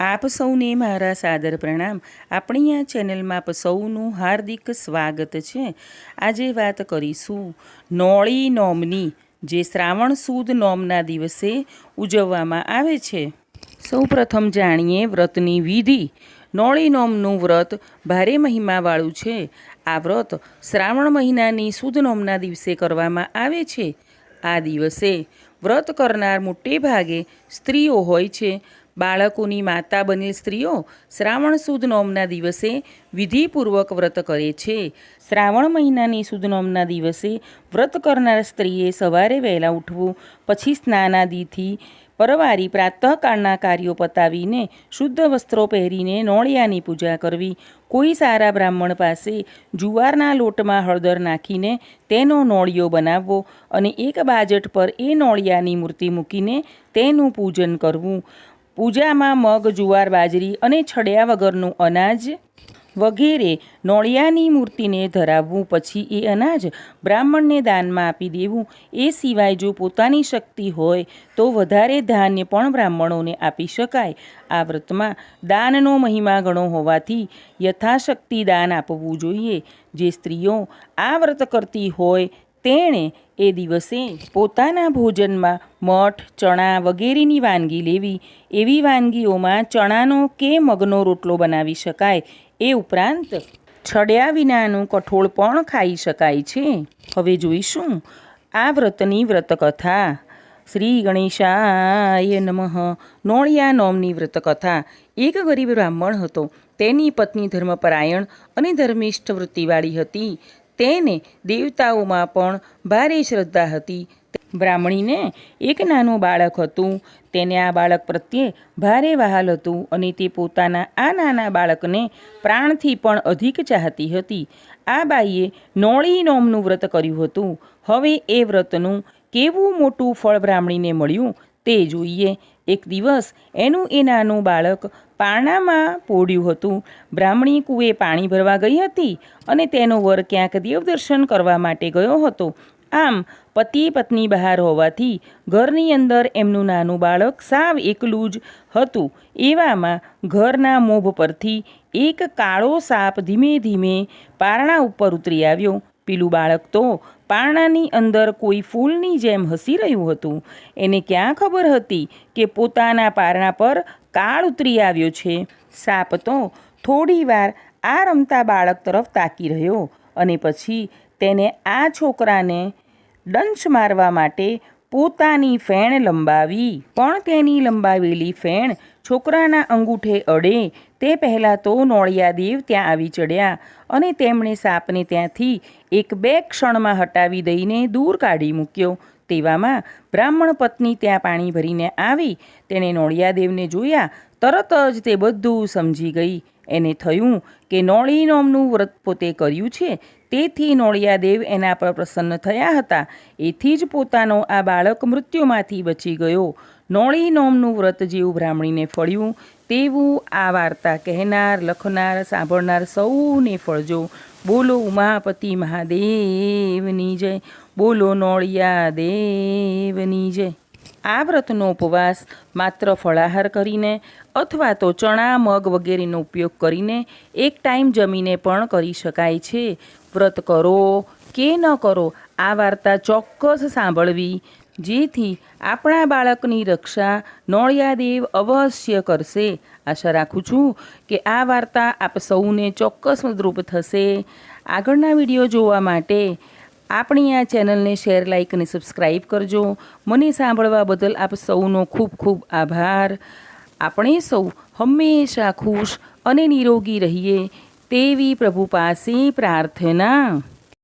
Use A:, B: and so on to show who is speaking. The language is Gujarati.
A: આપ સૌને મારા સાદર પ્રણામ. આપણી આ ચેનલમાં આપ સૌનું હાર્દિક સ્વાગત છે. આજે વાત કરીશું નોળી નોમની, જે શ્રાવણ સુદ નોમના દિવસે ઉજવવામાં આવે છે. સૌ પ્રથમ જાણીએ વ્રતની વિધિ. નોળી નોમનું વ્રત ભારે મહિમાવાળું છે. આ વ્રત શ્રાવણ મહિનાની સુદ નોમના દિવસે કરવામાં આવે છે. આ દિવસે વ્રત કરનાર મોટે ભાગે સ્ત્રીઓ હોય છે. બાળકોની માતા બનેલ સ્ત્રીઓ શ્રાવણ સુદ નોમના દિવસે વિધિપૂર્વક વ્રત કરે છે. શ્રાવણ મહિનાની સુદ નોમના દિવસે વ્રત કરનાર સ્ત્રીએ સવારે વહેલા ઉઠવું, પછી સ્નાનાદિથી પરવારી પ્રાતઃકાળના કાર્યો પતાવીને શુદ્ધ વસ્ત્રો પહેરીને નોળિયાની પૂજા કરવી. કોઈ સારા બ્રાહ્મણ પાસે જુવારના લોટમાં હળદર નાખીને તેનો નોળિયો બનાવવો અને એક બાજટ પર એ નોળિયાની મૂર્તિ મૂકીને તેનું પૂજન કરવું. પૂજામાં મગ, જુવાર, બાજરી અને છડ્યા વગરનું અનાજ વગેરે નોળિયાની મૂર્તિને ધરાવવું, પછી એ અનાજ બ્રાહ્મણને દાનમાં આપી દેવું. એ સિવાય જો પોતાની શક્તિ હોય તો વધારે ધાન્ય પણ બ્રાહ્મણોને આપી શકાય. આ વ્રતમાં દાનનો મહિમા ગણો હોવાથી યથાશક્તિ દાન આપવું જોઈએ. જે સ્ત્રીઓ આ વ્રત કરતી હોય તેણે એ દિવસે પોતાના ભોજનમાં મઠ, ચણા વગેરેની વાનગી લેવી. એવી વાનગીઓમાં ચણાનો કે મગનો રોટલો બનાવી શકાય. એ ઉપરાંત છડ્યા વિનાનું કઠોળ પણ ખાઈ શકાય છે. હવે જોઈશું આ વ્રતની વ્રતકથા. શ્રી ગણેશાય નમઃ. નોળિયા નોમની વ્રતકથા. એક ગરીબ બ્રાહ્મણ હતો. તેની પત્ની ધર્મપરાયણ અને ધર્મિષ્ઠ વૃત્તિવાળી હતી. તેને દેવતાઓમાં પણ ભારે શ્રદ્ધા હતી. બ્રાહ્મણીને એક નાનું બાળક હતું. તેને આ બાળક પ્રત્યે ભારે વહાલ હતું અને તે પોતાના આ નાના બાળકને પ્રાણથી પણ અધિક ચાહતી હતી. આ બાઈએ નોળી નોમનું વ્રત કર્યું હતું. હવે એ વ્રતનું કેવું મોટું ફળ બ્રાહ્મણીને મળ્યું તે જોઈએ. એક દિવસ એનું એ નાનું બાળક પારણામાં પોડ્યું હતું. બ્રાહ્મણી કૂએ પાણી ભરવા ગઈ હતી અને તેનો વર ક્યાંક દેવદર્શન કરવા માટે ગયો હતો. આમ, પતિ પત્ની બહાર હોવાથી ઘરની અંદર એમનું નાનું બાળક સાવ એકલું જ હતું. એવામાં ઘરના મોભ પરથી એક કાળો સાપ ધીમે ધીમે પારણા ઉપર ઉતરી આવ્યો. પેલું બાળક તો પારણાની અંદર કોઈ ફૂલની જેમ હસી રહ્યું હતું. એને ક્યાં ખબર હતી કે પોતાના પારણા પર કાળ ઉતરી આવ્યો છે? સાપ તો થોડી વાર આ રમતા બાળક તરફ તાકી રહ્યો અને પછી તેને આ છોકરાને દંશ મારવા માટે પોતાની ફેણ લંબાવી. પણ તેની લંબાવેલી ફેણ છોકરાના અંગૂઠે અડે. તે પહેલાં તો નોળિયાદેવ ત્યાં આવી ચડ્યા અને તેમણે સાપને ત્યાંથી એક બે ક્ષણમાં હટાવી દઈને દૂર કાઢી મૂક્યો. તેવામાં બ્રાહ્મણ પત્ની ત્યાં પાણી ભરીને આવી. તેણે નોળિયાદેવને જોયા, તરત જ તે બધું સમજી ગઈ. એને થયું કે નોળી નોમનું વ્રત પોતે કર્યું છે. તેથી નોળિયાદેવ એના પર પ્રસન્ન થયા હતા. એથી જ પોતાનો આ બાળક મૃત્યુમાંથી બચી ગયો. નોળી નોમનું વ્રત જેવું બ્રાહ્મણીને ફળ્યું, તેવું આ વાર્તા કહેનાર, લખનાર, સાંભળનાર સૌને ફળજો. બોલો ઉમાપતિ મહાદેવની જય, બોલો નોળિયા દેવની જય. આ વ્રતનો ઉપવાસ માત્ર ફળાહાર કરીને અથવા તો ચણા, મગ વગેરેનો ઉપયોગ કરીને એક ટાઈમ જમીને પણ કરી શકાય છે. વ્રત કરો કે ન કરો, આ વાર્તા ચોક્કસ સાંભળવી જેથી આપણા બાળકની રક્ષા નોળિયાદેવ અવશ્ય કરશે. આશા રાખું છું કે આ વાર્તા આપ સૌને ચોક્કસ મદરૂપ થશે. આગળના વીડિયો જોવા માટે આપણી આ ચેનલને શેર, લાઇક અને સબસ્ક્રાઈબ કરજો. મને સાંભળવા બદલ આપ સૌનો ખૂબ ખૂબ આભાર. આપણે સૌ હંમેશા ખુશ અને નિરોગી રહીએ તેવી પ્રભુ પાસે પ્રાર્થના